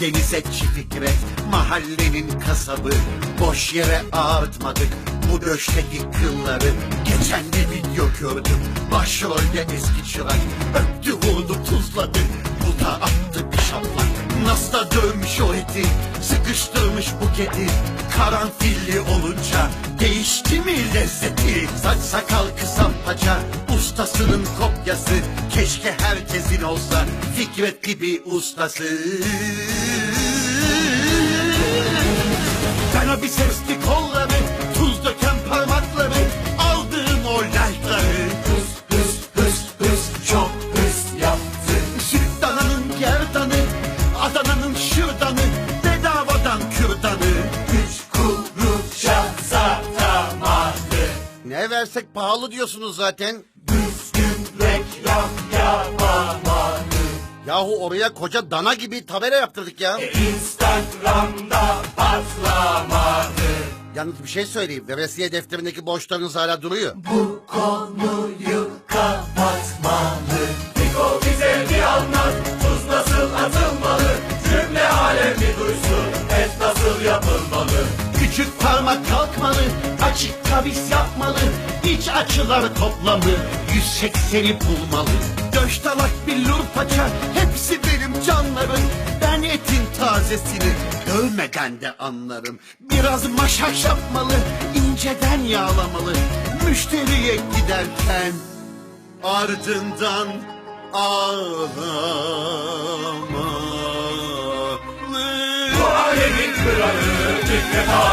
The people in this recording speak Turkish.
Denizekçi Fikret mahallenin kasabı. Boş yere ağartmadık bu döşteki kılları. Geçen bir video gördüm başrolde eski çırak. Öptü vurdu tuzladı bu da attı bir şaplak. Nasıl da dövmüş o eti sıkıştırmış bu kedi. Karanfilli olunca değişti mi lezzeti? Saç sakal kısa paça ustasının kopyası Keşke herkesin olsa Fikret gibi ustası ben o bisesli kolları, tuz döken parmakları, aldığım o like'ları. Hız hız hız hız çok hız yaptı. Süt dananın Adana'nın şırdanı, bedavadan kürdanı. Üç kuruşa satamadı. Ne versek pahalı diyorsunuz zaten. Reklam yapamadı. Yahu oraya koca dana gibi tabela yaptırdık ya. Instagram'da patlamadı. Yalnız bir şey söyleyeyim. Veresiye defterindeki borçlarınız hala duruyor. Bu konuyu kapatmalı. Fiko bize bir anlat Tuz nasıl atılmalı Cümle alem bir duysun Et nasıl yapılmalı Küçük parmak kalkmalı. Açık kavis yapmalı. İç açılar toplamı. 180'i bulmalı. Döş dalak billur paça. Hepsi benim canlarım. Ben etin tazesini dövmeden de anlarım. Biraz maşaş yapmalı. inceden yağlamalı. Müşteriye giderken ardından ağlamalı. Bu alemin kralı olmalı